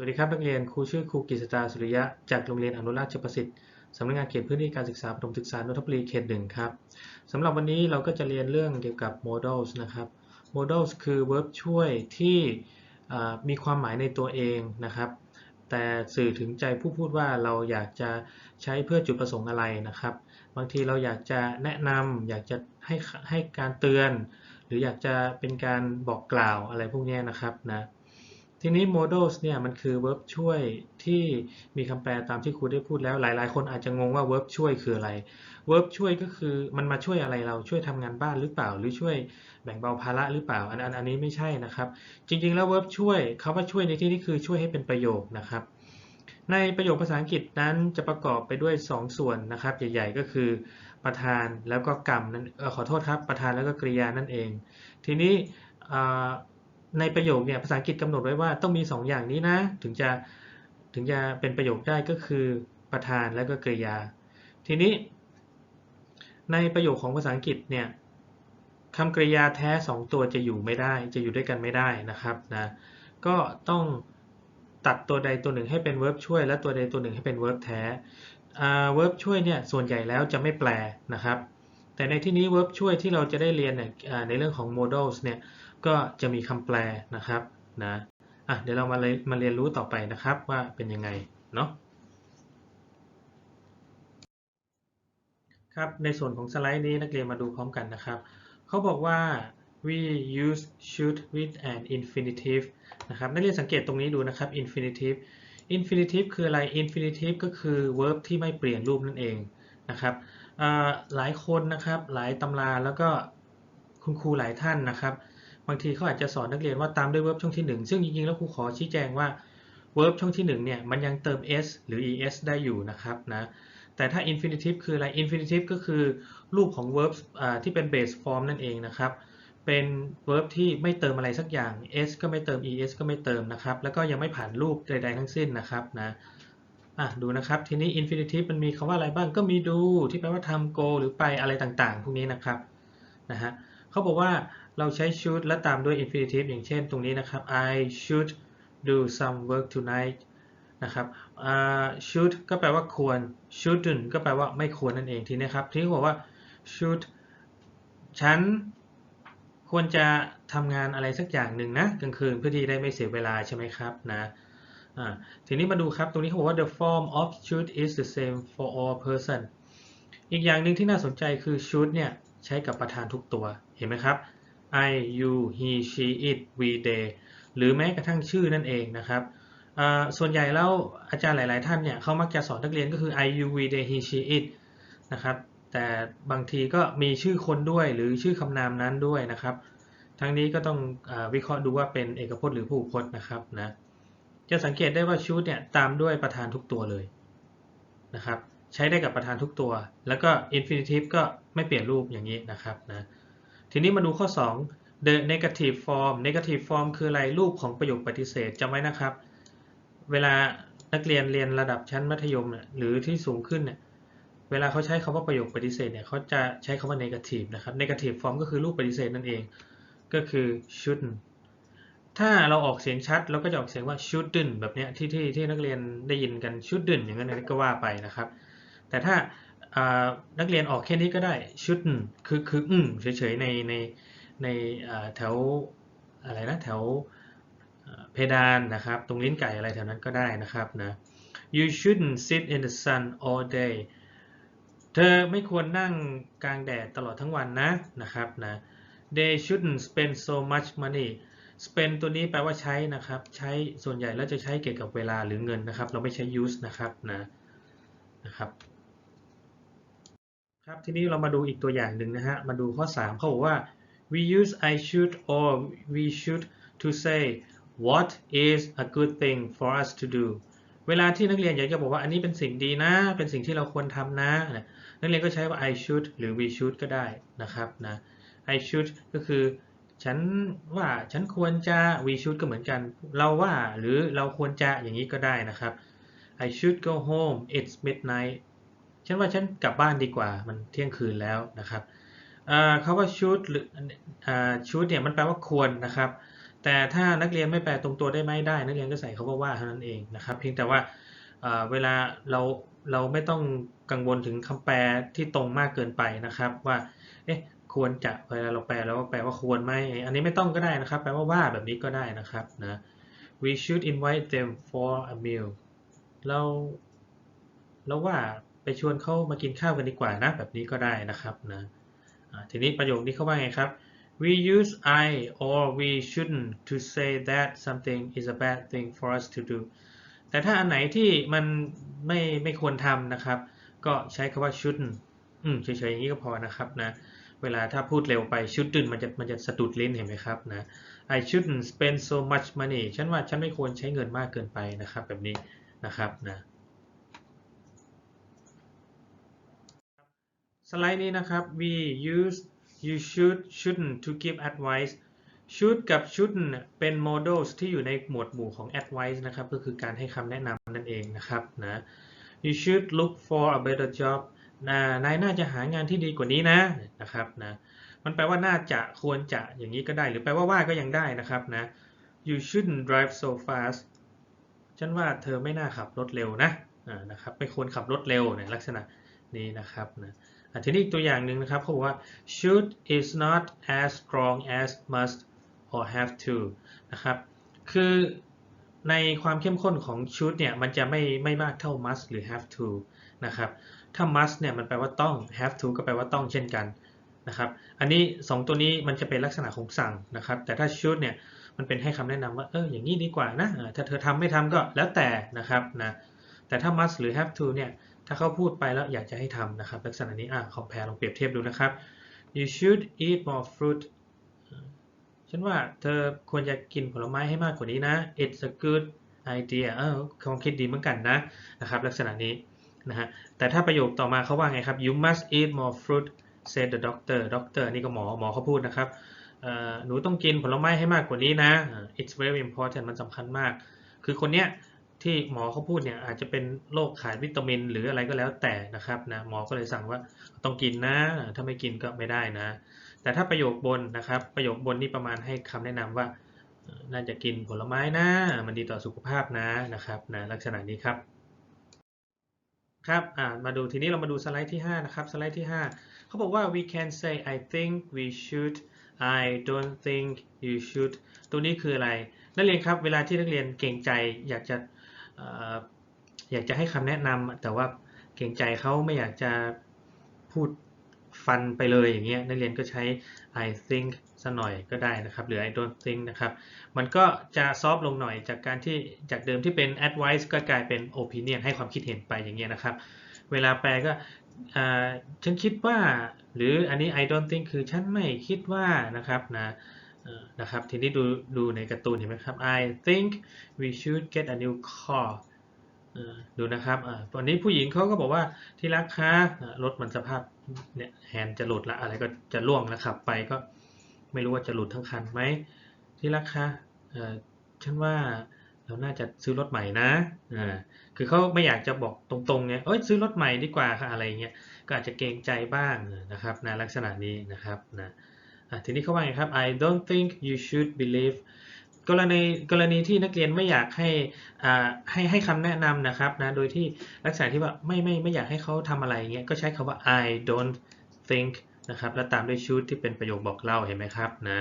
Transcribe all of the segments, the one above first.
สวัสดีครับนักเรียนครูชื่อครูกฤษดาสุริยะจากโรงเรียนอนุราชประสิทธิ์สำนักงานเขตพื้นที่การศึกษาประถมศึกษานนทบุรีเขตหนึ่งครับสำหรับวันนี้เราก็จะเรียนเรื่องเกี่ยวกับ modals นะครับ modals คือ verb ช่วยที่มีความหมายในตัวเองนะครับ แต่สื่อถึงใจผู้พูดว่าเราอยากจะใช้เพื่อจุดประสงค์อะไรนะครับ บางทีเราอยากจะแนะนำอยากจะให้ให้การเตือน หรืออยากจะเป็นการบอกกล่าวอะไรพวกนี้นะครับนะ ทีนี้ modals เนี่ยมันคือ verb ช่วยที่มีคำแปลตามที่ครูได้พูดแล้วหลาย ๆ คนอาจจะงงว่า verb ช่วยคืออะไร verb ช่วยก็คือมันมาช่วยอะไรเราช่วยทำงานบ้านหรือเปล่า หรือช่วยแบ่งเบาภาระหรือเปล่า อันอันอันนี้ไม่ใช่นะครับ จริง ๆ แล้ว verb ช่วยคำว่าช่วยในที่นี้คือช่วยให้เป็นประโยคนะครับ ในประโยคภาษาอังกฤษนั้นจะประกอบไปด้วย 2 ส่วนนะครับ ใหญ่ ๆ ก็คือประธานแล้วก็กรรมนั่นออขอโทษครับประธานแล้วก็กริยานั่นเอง ทีนี้ ในประโยคเนี่ยภาษาอังกฤษกำหนดไว้ว่าต้องมี 2 อย่างนี้นะ ถึงจะถึงจะเป็นประโยคได้ก็คือประธานแล้วก็กริยา ทีนี้ ในประโยคของภาษาอังกฤษเนี่ยคำกริยาแท้ 2 ตัวจะอยู่ไม่ได้ จะอยู่ด้วยกันไม่ได้นะครับนะก็ต้องตัดตัวใดตัวหนึ่งให้เป็น verb ช่วย และตัวใดตัวหนึ่งให้เป็น verb แท้ verb ช่วยเนี่ยส่วนใหญ่แล้วจะไม่แปลนะครับ แต่ในที่นี้ verb ช่วยที่เราจะได้เรียนเนี่ยในเรื่องของ modals เนี่ย ก็จะมีคำแปลนะครับนะอะเดี๋ยวเรามาเลยมาเรียนรู้ต่อไปนะครับว่าเป็นยังไงเนาะครับในส่วนของสไลด์นี้นักเรียนมาดูพร้อมกันนะครับเขาบอกว่า we use should with an infinitive นะครับนักเรียนสังเกตตรงนี้ดูนะครับ infinitive infinitive คืออะไร infinitive ก็คือ verb ที่ไม่เปลี่ยนรูปนั่นเองนะครับหลายคนนะครับหลายตำราแล้วก็คุณครูหลายท่านนะครับ บางทีเขาอาจจะสอนนักเรียนว่าตามด้วย verb ช่องที่ 1 ซึ่งจริงๆแล้วครูขอชี้แจงว่า verb ช่องที่1เนี่ยมันยังเติม s หรือ es ได้อยู่นะครับนะแต่ถ้า infinitive คืออะไร infinitive ก็คือรูปของ verb อ่าที่เป็น base form นั่นเองนะครับ เป็น verb ที่ไม่เติมอะไรสักอย่าง s ก็ไม่เติม es ก็ไม่เติมนะครับ แล้วก็ยังไม่ผ่านรูปใดๆทั้งสิ้นนะครับนะอะดูนะครับทีนี้ infinitive มันมีคำว่าอะไรบ้างก็มีดูที่แปลว่าทำ go หรือไปอะไรต่างๆ พวกนี้นะครับนะฮะเขาบอกว่า เราใช้ should และตามด้วย infinitive อย่างเช่นตรงนี้นะครับ I should do some work tonight นะครับอ่า should ก็แปลว่าควร shouldn't ก็แปลว่าไม่ควรนั่นเองทีนี้ครับที่บอกว่า should ฉันควรจะทำงานอะไรสักอย่างหนึ่งนะกลางคืนเพื่อที่ได้ไม่เสียเวลาใช่ไหมครับนะทีนี้มาดูครับตรงนี้เขาบอกว่า the form of should is the same for all person อีกอย่างหนึ่งที่น่าสนใจคือ should เนี่ยใช้กับประธานทุกตัวเห็นไหมครับ I you he she it we they หรือแม้กระทั่งชื่อนั่นเองนะครับส่วนใหญ่แล้วอาจารย์หลาย ๆ ท่านเนี่ยเขามักจะสอนนักเรียนก็คือ I you we they he she it นะครับ แต่บางทีก็มีชื่อคนด้วยหรือชื่อคำนามนั้นด้วยนะครับ ทั้งนี้ก็ต้องอวิเคราะห์ดูว่าเป็นเอกพจน์หรือผู้พจน์นะครับนะจะสังเกตได้ว่าชุดเนี่ยตามด้วยประธานทุกตัวเลยนะครับใช้ได้กับประธานทุกตัว แล้วก็ infinitive ก็ไม่เปลี่ยนรูปอย่างนี้นะครับนะ ทีนี้มาดูข้อ 2 the negative form negative form คืออะไรรูปของประโยคปฏิเสธจำไว้นะครับ เวลานักเรียนเรียนระดับชั้นมัธยมเนี่ยหรือที่สูงขึ้นเนี่ยเวลาเขาใช้คำว่าประโยคปฏิเสธเนี่ยเขาจะใช้คำว่า negative นะครับ negative form ก็คือรูปปฏิเสธนั่นเองก็คือ shouldn't ถ้าเราออกเสียงชัดเราก็จะออกเสียงว่า shouldn't แบบเนี้ยที่ที่ที่นักเรียนได้ยินกัน shouldn't อย่างนั้นก็ว่าไปนะครับ แต่ถ้า นักเรียนออกแค่นี้ก็ได้ shouldn't คือคืออืมเฉยๆในในในแถวอะไรนะแถวเพดานนะครับ ตรงลิ้นไก่อะไรแถวนั้นก็ได้นะครับนะ you shouldn't sit in the sun all day เธอไม่ควรนั่งกลางแดดตลอดทั้งวันนะนะครับนะ they shouldn't spend so much money spend ตัวนี้แปลว่าใช้นะครับ ใช้ส่วนใหญ่แล้วจะใช้เกี่ยวกับเวลาหรือเงินนะครับ เราไม่ใช้ use นะครับนะนะครับ ครับทีนี้เรามาดูอีกตัวอย่างหนึ่งนะฮะ มาดูข้อ 3 เขาบอกว่า we use I should or we should to say what is a good thing for us to do เวลาที่นักเรียนอยากจะบอกว่าอันนี้เป็นสิ่งดีนะ เป็นสิ่งที่เราควรทำนะ นักเรียนก็ใช้ว่า I should หรือ we should ก็ได้นะครับนะ I should ก็คือฉันว่าฉันควรจะ we should ก็เหมือนกัน เราว่าหรือเราควรจะอย่างนี้ก็ได้นะครับ I should go home it's midnight ฉันว่าฉันกลับบ้านดีกว่ามันเที่ยงคืนแล้วนะครับคาว่า should หรือ should เนี่ยมันแปลว่าควรนะครับ แต่ถ้านักเรียนไม่แปลตรงตัวได้ไหมได้ นักเรียนก็ใส่คำว่าว่าเท่านั้นเองนะครับ เพียงแต่ว่าเวลาเราเราไม่ต้องกังวลถึงคำแปลที่ตรงมากเกินไปนะครับว่าเอ๊ะควรจะเวลาเราแปลแล้วแปลว่าควรไหมอันนี้ไม่ต้องก็ได้นะครับ แปลว่าว่าแบบนี้ก็ได้นะครับนะ we should invite them for a meal เราเราว่า ชวนเขามากินข้าวกันดีกว่านะแบบนี้ก็ได้นะครับนะทีนี้ประโยคนี้เขาว่าไงครับ we use I or we shouldn't to say that something is a bad thing for us to do แต่ถ้าอันไหนที่มันไม่ไม่ควรทำนะครับ ก็ใช้คำว่า shouldn't อืมเฉยๆอย่างนี้ก็พอนะครับนะเวลาถ้าพูดเร็วไป shouldn't มันจะมันจะสะดุดลิ้นเห็นไหมครับนะ I shouldn't spend so much money ฉันว่าฉันไม่ควรใช้เงินมากเกินไปนะครับแบบนี้นะครับนะ สไลด์นี้นะครับ we use you should shouldn't to give advice should กับ shouldn't เป็น modals ที่อยู่ในหมวดหมู่ของ advice นะครับ ก็คือการให้คำแนะนำนั่นเองนะครับนะ you should look for a better job นะนายน่าจะหางานที่ดีกว่านี้นะนะครับนะมันแปลว่าน่าจะควรจะอย่างนี้ก็ได้ หรือแปลว่าว่าก็ยังได้นะครับนะ you shouldn't drive so fast ฉันว่าเธอไม่น่าขับรถเร็วนะนะครับไม่ควรขับรถเร็วในลักษณะนี้นะครับนะ ทีนี้อีกตัวอย่างหนึ่งนะครับเขาบอกว่า should is not as strong as must or have to นะครับ คือในความเข้มข้นของ should เนี่ย มันจะไม่ไม่มากเท่า must หรือ have to นะครับ ถ้า must เนี่ย มันแปลว่าต้อง have to ก็แปลว่าต้องเช่นกันนะครับ อันนี้ 2 ตัวนี้มันจะเป็นลักษณะของสั่งนะครับ แต่ถ้า should เนี่ย มันเป็นให้คำแนะนำว่า เออ อย่างนี้ดีกว่านะ ถ้าเธอทำไม่ทำก็แล้วแต่นะครับนะ แต่ถ้า must หรือ have to เนี่ย ถ้าเขาพูดไปแล้วอยากจะให้ทำนะครับลักษณะนี้อะ compare ลองเปรียบเทียบดูนะครับ you should eat more fruit ฉันว่าเธอควรจะกินผลไม้ให้มากกว่านี้นะ it's a good idea เออความคิดดีเหมือนกันนะนะครับลักษณะนี้นะฮะแต่ถ้าประโยคต่อมาเขาว่าไงครับ you must eat more fruit said the doctor doctor นี่ก็หมอหมอเขาพูดนะครับหนูต้องกินผลไม้ให้มากกว่านี้นะ it's very important มันสำคัญมาก คือคนเนี้ย ที่หมอเขาพูดเนี่ยอาจจะเป็นโรคขาดวิตามิน หรืออะไรก็แล้วแต่นะครับนะหมอก็เลยสั่งว่าต้องกินนะ ถ้าไม่กินก็ไม่ได้นะ แต่ถ้าประโยคบนนะครับประโยคบนนี่ประมาณให้คำแนะนำว่าน่าจะกินผลไม้นะมันดีต่อสุขภาพนะนะครับนะลักษณะนี้ครับครับมาดูทีนี้เรามาดูสไลด์ที่ 5 นะครับ สไลด์ที่ 5 เขาบอกว่า we can say I think we should I don't think you should ตัวนี้คืออะไร นักเรียนครับ เวลาที่นักเรียนเก่งใจอยากจะ อยากจะให้คำแนะนำแต่ว่าเก่งใจเขาไม่อยากจะพูดฟันไปเลยอย่างเงี้ยนักเรียนก็ใช้ I think ซะหน่อยก็ได้นะครับ หรือ I don't think นะครับ มันก็จะซอฟลงหน่อยจากการที่จากเดิมที่เป็น advice ก็กลายเป็น opinion ให้ความคิดเห็นไปอย่างเงี้ยนะครับ เวลาแปลก็ฉันคิดว่า หรืออันนี้ I don't think คือฉันไม่คิดว่านะครับนะ นะครับทีนี้ดูดูในการ์ตูนเห็นไหมครับ I think we should get a new car ดูนะครับตอนนี้ผู้หญิงเขาก็บอกว่าที่รักคะรถมันสภาพเนี่ยแฮนจะหลุดละอะไรก็จะล่วงแล้วขับไปก็ไม่รู้ว่าจะหลุดทั้งคันไหมที่รักคะฉันว่าเราน่าจะซื้อรถใหม่นะคือเขาไม่อยากจะบอกตรงๆเนี่ยเอ้ยซื้อรถใหม่ดีกว่าค่ะอะไรเงี้ยก็อาจจะเกรงใจบ้างนะครับในลักษณะนี้นะครับนะ ทีนี้เขาว่าไงครับ I don't think you should believe กรณีกรณีที่นักเรียนไม่อยากให้ให้ให้คำแนะนำนะครับนะโดยที่ลักษณะที่ว่าไม่ไม่ไม่อยากให้เขาทำอะไรเงี้ยก็ใช้คำว่า I don't think นะครับแล้วตามด้วย should ที่เป็นประโยคบอกเล่าเห็นไหมครับนะ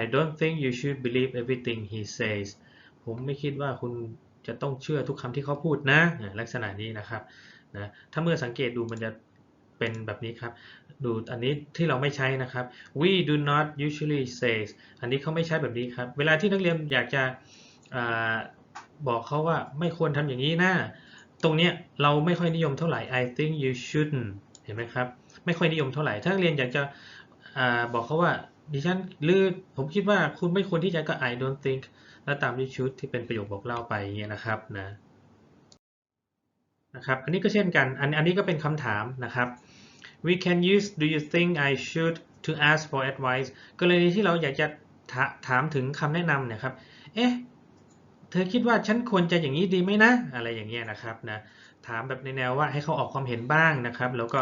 I don't think you should believe everything he says ผมไม่คิดว่าคุณจะต้องเชื่อทุกคำที่เขาพูดนะ ลักษณะนี้นะครับนะถ้าเมื่อสังเกตดูมันจะ เป็นแบบนี้ครับ ดูอันนี้ที่เราไม่ใช้นะครับ we do not usually say อันนี้เขาไม่ใช้แบบนี้ครับ เวลาที่นักเรียนอยากจะอบอกเขาว่าไม่ควรทำอย่างนี้นะตรงเนี้ยเราไม่ค่อยนิยมเท่าไหร่ I think you shouldn't เห็นไหมครับ ไม่ค่อยนิยมเท่าไหร่ ถ้านักเรียนอยากจะอบอกเขาว่าดิฉันหรือผมคิดว่าคุณไม่ควรที่จะก็ I don't think แล้วตามด้วย should ที่เป็นประโยคบอกเล่าไปเงี้ยนะครับนะนะครับ อันนี้ก็เช่นกัน อันอันนี้ก็เป็นคำถามนะครับ we can use do you think I should to ask for advice กรณีที่เราอยากจะถามถึงคำแนะนำเนี่ยครับ เอ๊ะ เธอคิดว่าฉันควรจะอย่างนี้ดีไหมนะ อะไรอย่างเงี้ยนะครับนะ ถามแบบในแนวว่าให้เขาออกความเห็นบ้างนะครับ แล้วก็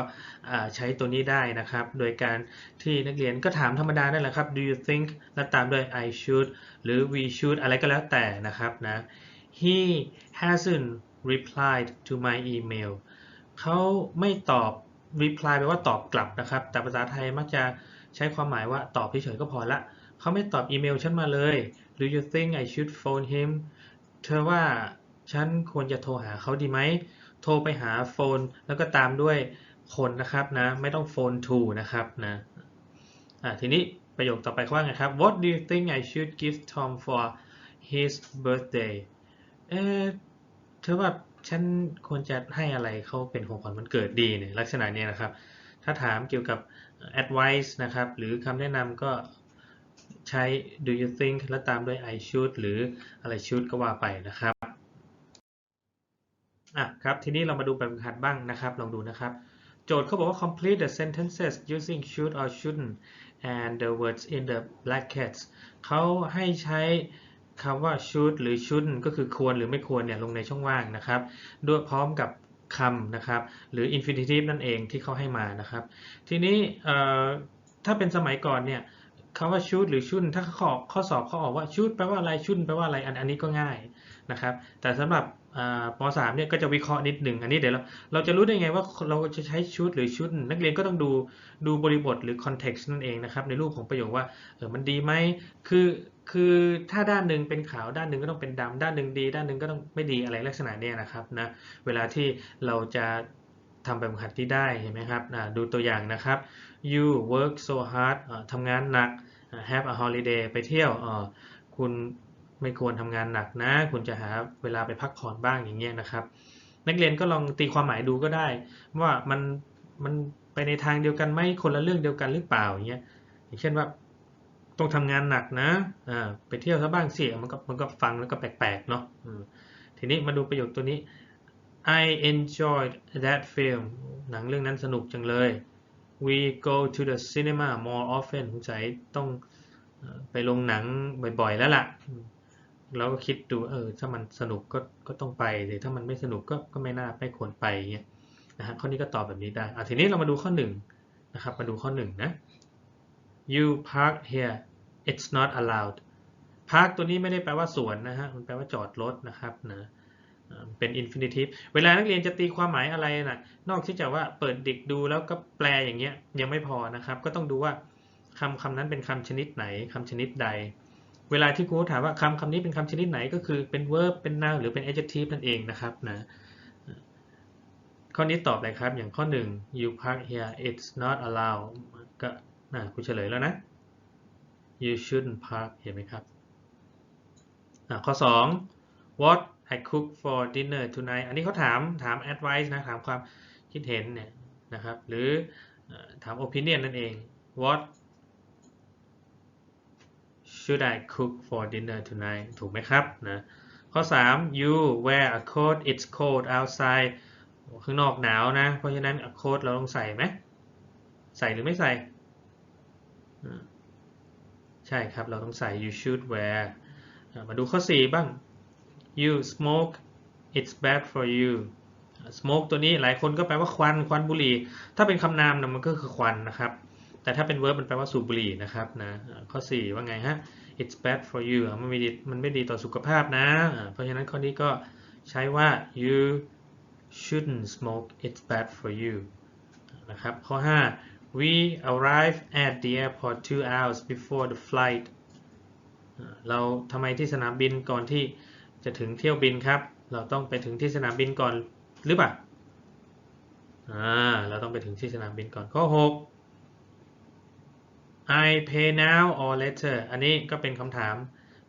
ใช้ตัวนี้ได้นะครับ โดยการที่นักเรียนก็ถามธรรมดาได้แหละครับ do you think แล้วตามด้วย I should หรือ we should อะไรก็แล้วแต่นะครับนะ he hasn't replied to my email เขาไม่ตอบ reply แปลว่าตอบกลับนะครับ แต่ภาษาไทยมักจะใช้ความหมายว่าตอบเฉยๆก็พอละ เขาไม่ตอบอีเมลฉันมาเลย Do you think I should phone him เธอว่าฉันควรจะโทรหาเขาดีไหม โทรไปหาโฟน แล้วก็ตามด้วยคนนะครับนะ ไม่ต้องโฟน to นะครับนะอะทีนี้ประโยคต่อไปว่าไงครับ What do you think I should give Tom for his birthday เอ๊ะเธอว่า ฉันควรจะให้อะไรเขาเป็นของขวัญวันเกิดดีเนี่ยลักษณะนี้นะครับ ถ้าถามเกี่ยวกับ advice นะครับ หรือคำแนะนำก็ใช้ do you think แล้วตามด้วย I should หรืออะไร should ก็ว่าไปนะครับอะครับ ทีนี้เรามาดูแบบฝึกหัดบ้างนะครับ ลองดูนะครับ โจทย์เขาบอกว่า complete the sentences using should or shouldn't and the words in the brackets เขาให้ใช้ คำว่า should หรือ shouldn't ก็คือควรหรือไม่ควรเนี่ยลงในช่องว่างนะครับ ด้วยพร้อมกับคำนะครับ หรือ infinitive นั่นเองที่เขาให้มานะครับ ทีนี้ถ้าเป็นสมัยก่อนเนี่ยคำว่า should หรือ shouldn't ถ้าข้อข้อสอบเขาออกว่า should แปลว่าอะไร shouldn't แปลว่าอะไรอันอันนี้ก็ง่ายนะครับ แต่สำหรับ อ่าป .3 เนี่ยก็จะวิเคราะห์นิดหนึ่งอันนี้เดี๋ยวเราเราจะรู้ได้ไงว่าเราจะใช้ should หรือ shouldn't นักเรียนก็ต้องดูดูบริบทหรือ context นั่นเองนะครับในรูปของประโยคว่าเออมันดีไหมคือคือถ้าด้านหนึ่งเป็นขาวด้านหนึ่งก็ต้องเป็นดำด้านหนึ่งดี ด้านหนึ่งก็ต้องไม่ดีอะไรลักษณะเนี้ยนะครับนะเวลาที่เราจะทำแบบหัดที่ได้เห็นไหมครับอ่าดูตัวอย่างนะครับ you work so hard อ่าทำงานหนัก have a holiday ไปเที่ยวอ่าคุณ ไม่ควรทำงานหนักนะคุณจะหาเวลาไปพักผ่อนบ้างอย่างเงี้ยนะครับ นักเรียนก็ลองตีความหมายดูก็ได้ ว่ามันมันไปในทางเดียวกันไหมคนละเรื่องเดียวกันหรือเปล่าอย่างเงี้ยอย่างเช่นว่าต้องทำงานหนักนะอ่าไปเที่ยวซะบ้างสิมันก็มันก็ฟังแล้วก็แปลกๆเนาะทีนี้มาดูประโยคตัวนี้ I enjoyed that film หนังเรื่องนั้นสนุกจังเลย we go to the cinema more often สงสัยต้องไปลงหนังบ่อยๆแล้วล่ะ อืมเราก็คิดดูเออถ้ามันสนุกก็ก็ต้องไปหรือถ้ามันไม่สนุกก็ก็ไม่น่าไม่ควรไปเงี้ยนะฮะข้อนี้ก็ตอบแบบนี้ได้อะทีนี้เรามาดูข้อหนึ่งนะครับมาดูข้อหนึ่งนะ you park here it's not allowed park ตัวนี้ไม่ได้แปลว่าสวนนะฮะมันแปลว่าจอดรถนะครับนะอ่าเป็น infinitive เวลานักเรียนจะตีความหมายอะไรนะนอกจากว่าเปิดดิกดูแล้วก็แปลอย่างเงี้ยยังไม่พอนะครับ ก็ต้องดูว่าคำคำนั้นเป็นคำชนิดไหนคำชนิดใด เวลาที่ครูถามว่าคำคำนี้เป็นคำชนิดไหนก็คือเป็น verb เป็น noun หรือเป็น adjective นั่นเองนะครับนะข้อนี้ตอบเลยครับ อย่างข้อหนึ่ง you park here it's not allowed ก็นะครูเฉลยแล้วนะ you shouldn't park เห็นไหมครับอะข้อ 2 what I cook for dinner tonight อันนี้เขาถามถาม advice นะถามความคิดเห็นเนี่ยนะครับ หรือเอ่อถาม opinion นั่นเอง what should I cook for dinner tonight ถูกไหมครับนะข้อ 3 you wear a coat it's cold outside ข้างนอกหนาวนะ เพราะฉะนั้น a coat เราต้องใส่ไหม ใส่หรือไม่ใส่ ใช่ครับ เราต้องใส่ you should wear มาดูข้อ 4 บ้าง you smoke it's bad for you smoke ตัวนี้หลายคนก็แปลว่าควัน ควันบุหรี่ ถ้าเป็นคำนามนะมันก็คือควันนะครับ แต่ถ้าเป็น verb มันแปลว่าสูบบุหรี่นะครับนะข้อ 4 ว่าไงฮะ it's bad for you มันไม่ดีมันไม่ดีต่อสุขภาพนะ เพราะฉะนั้นข้อนี้ก็ใช้ว่า you shouldn't smoke it's bad for you นะครับข้อ 5 we arrive at the airport two hours before the flight เราทำไมที่สนามบินก่อนที่จะถึงเที่ยวบินครับ เราต้องไปถึงที่สนามบินก่อนหรือเปล่า อ่า เราต้องไปถึงที่สนามบินก่อนข้อ 6 I pay now or later อันนี้ก็เป็นคำถาม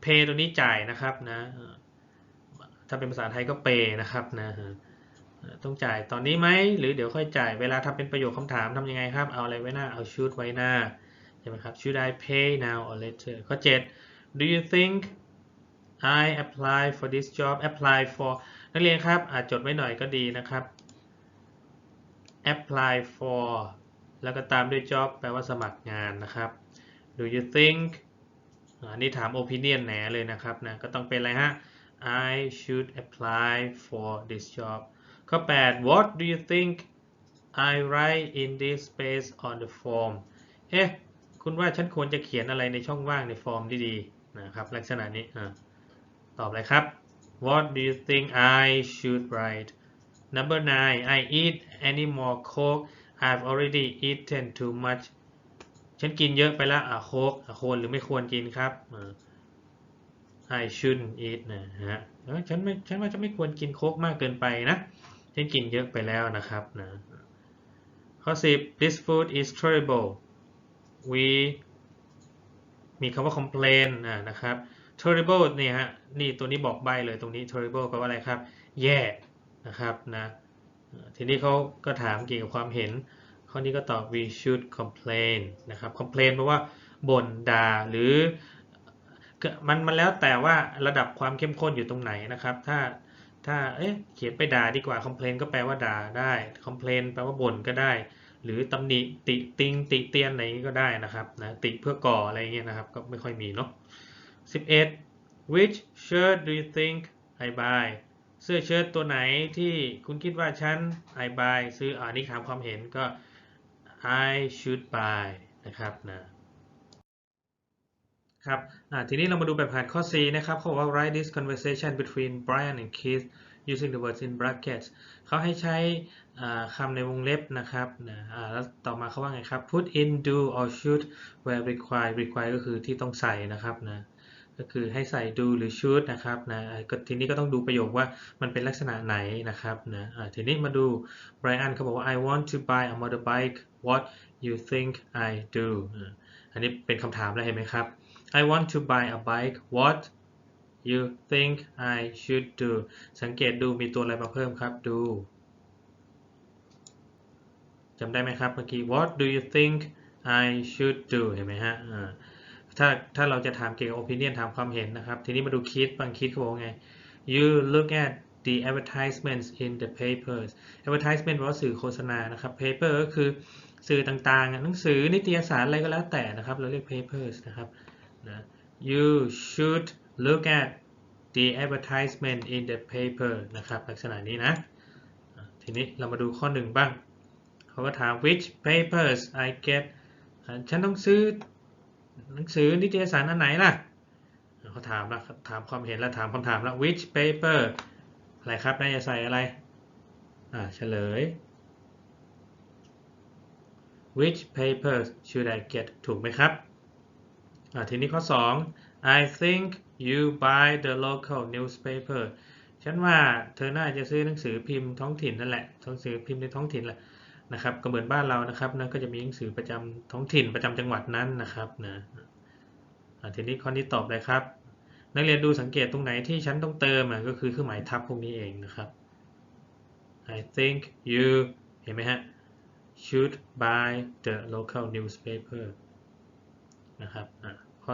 pay ตัวนี้จ่ายนะครับนะถ้าเป็นภาษาไทยก็ pay นะครับนะต้องจ่ายตอนนี้ไหมหรือเดี๋ยวค่อยจ่ายเวลาทำเป็นประโยคคำถามทำยังไงครับ เอาอะไรไว้หน้า เอา should ไว้หน้าใช่ไหมครับ should I pay now or later ข้อ 7 do you think I apply for this job apply for นักเรียนครับอาจจดไว้หน่อยก็ดีนะครับ apply for แล้วก็ตามด้วย job แปลว่าสมัครงานนะครับ do you think อันนี้ถาม opinion แหนเลยนะครับนะก็ต้องเป็นอะไรฮะ I should apply for this job ข้อ 8 What do you think I write in this space on the form เอ๊ะ คุณว่าฉันควรจะเขียนอะไรในช่องว่างในฟอร์มดีๆนะครับ ลักษณะนี้อตอบเลยครับ What do you think I should write Number 9 I eat any more coke I've already eaten too much ฉันกินเยอะไปแล้วอะโคกอะควรหรือไม่ควรกินครับ I shouldn't eat นะฮะฉันไม่ฉันว่าจะไม่ควรกินโค้กมากเกินไปนะ ฉันกินเยอะไปแล้วนะครับนะข้อ10 this food is terrible we มีคำว่า complain นะครับ terrible เนี่ยฮะ นี่ตัวนี้บอกใบเลยตรงนี้ terrible แปลว่าอะไรครับ แย่นะครับนะ ทีนี้เขาก็ถามเกี่ยวกับความเห็น ข้อนี้ก็ตอบ we should complain นะครับ complain แปลว่าบ่นด่าหรือมันมันแล้วแต่ว่าระดับความเข้มข้นอยู่ตรงไหนนะครับ ถ้าถ้าเอ๊ะเขียนไปด่าดีกว่า complain ก็แปลว่าด่าได้ complain แปลว่าบ่นก็ได้ หรือตำหนิติติงติเตียนอะไรอย่างนี้ก็ได้นะครับนะติเพื่อก่ออะไรอย่างเงี้ยนะครับ ก็ไม่ค่อยมีเนาะ11 which shirt do you think I buy เสื้อเชิ้ตตัวไหนที่คุณคิดว่าฉัน I buy ซื้ออ่านี่ถามความเห็นก็ I should buy นะครับนะ ครับทีนี้เรามาดูแบบผ่านข้อ C นะครับ เขาบอกว่า write this conversation between Brian and Keith using the words in brackets เขาให้ใช้คำในวงเล็บนะครับนะแล้วต่อมาเขาว่าไงครับ put in do or should where required required ก็คือที่ต้องใส่นะครับนะ ก็คือให้ใส่ do หรือ should นะครับนะทีนี้ก็ต้องดูประโยคว่ามันเป็นลักษณะไหนนะครับนะทีนี้มาดู Brian เขาบอกว่า I want to buy a motorbike what you think I do อันนี้เป็นคำถามแล้วเห็นไหมครับ I want to buy a bike what you think I should do สังเกตดูมีตัวอะไรมาเพิ่มครับ do จำได้ไหมครับเมื่อกี้ what do you think I should do เห็นไหมฮะ ถ้าถ้าเราจะถามเกี่ยวกับ opinion ถามความเห็นนะครับ ทีนี้มาดูคิดบางคิดเขาบอกไง you look at the advertisements in the papers advertisement แปลว่าสื่อโฆษณานะครับ paper ก็คือสื่อต่างๆ หนังสือนิตยสารอะไรก็แล้วแต่นะครับ เราเรียก papers นะครับนะ you should look at the advertisement in the paper นะครับ ลักษณะนี้นะอะทีนี้เรามาดูข้อหนึ่งบ้าง เขาก็ถาม which papers I get ฉันต้องซื้อ หนังสือนิตยสารอันไหนล่ะเขาถามแล้วถามความเห็นแล้วถามคำถามแล้ว which paper อะไรครับน่าจะใส่อะไร อ่าเฉลย which papers should I get ถูกไหมครับ อ่าทีนี้ข้อ 2 I think you buy the local newspaper ฉันว่าเธอน่าจะซื้อหนังสือพิมพ์ท้องถิ่นนั่นแหละหนังสือพิมพ์ในท้องถิ่นแหละ นะครับก็เหมือนบ้านเรานะครับนะก็จะมีหนังสือประจำท้องถิ่นประจำจังหวัดนั้นนะครับนะทีนี้ข้อนี้ตอบเลยครับ นักเรียนดูสังเกตตรงไหนที่ฉันต้องเติมก็คือเครื่องหมายทับพวกนี้เองนะครับ I think you เห็นไหมฮะ should buy the local newspaper นะครับข้อ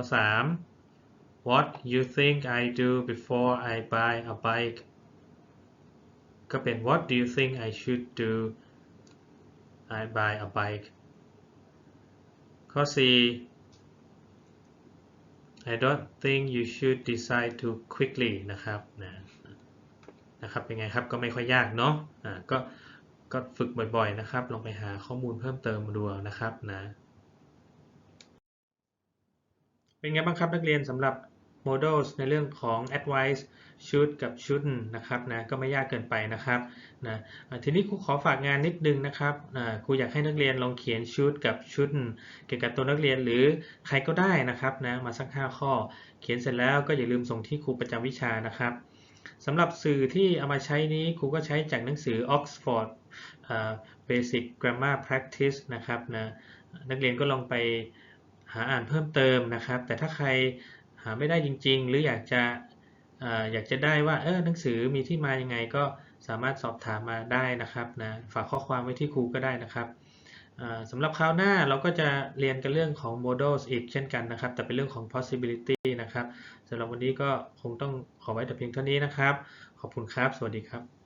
3 what you think I do before I buy a bike ก็เป็น what do you think I should do I buy a bike ข้อ 4 I don't think you should decide too quickly นะครับนะนะครับเป็นไงครับก็ไม่ค่อยยากเนาะอ่าก็ก็ฝึกบ่อยๆนะครับ ลองไปหาข้อมูลเพิ่มเติมมาดูนะครับนะ เป็นไงบ้างครับนักเรียนสำหรับ models ในเรื่องของ advice should กับ shouldn't นะครับนะก็ไม่ยากเกินไปนะครับนะทีนี้ครูขอฝากงานนิดนึงนะครับครูอยากให้นักเรียนลองเขียน should กับ shouldn't เกี่ยวกับตัวนักเรียนหรือใครก็ได้นะครับนะมาสัก 5 ข้อ เขียนเสร็จแล้วก็อย่าลืมส่งที่ครูประจำวิชานะครับสำหรับสื่อที่เอามาใช้นี้ครูก็ใช้จากหนังสือ Oxford อ Basic Grammar Practice นะครับนะนักเรียนก็ลองไปหาอ่านเพิ่มเติมนะครับ แต่ถ้าใคร หาไม่ได้จริง ๆ หรืออยากจะออยากจะได้ว่าเออหนังสือมีที่มายังไงก็สามารถสอบถามมาได้นะครับนะฝากข้อความไว้ที่ครูก็ได้นะครับสำหรับคราวหน้าเราก็จะเรียนกันเรื่องของ models อีกเช่นกันนะครับ แต่เป็นเรื่องของ possibility นะครับสำหรับวันนี้ก็คงต้องขอไว้แต่เพียงเท่านี้นะครับ ขอบคุณครับ สวัสดีครับ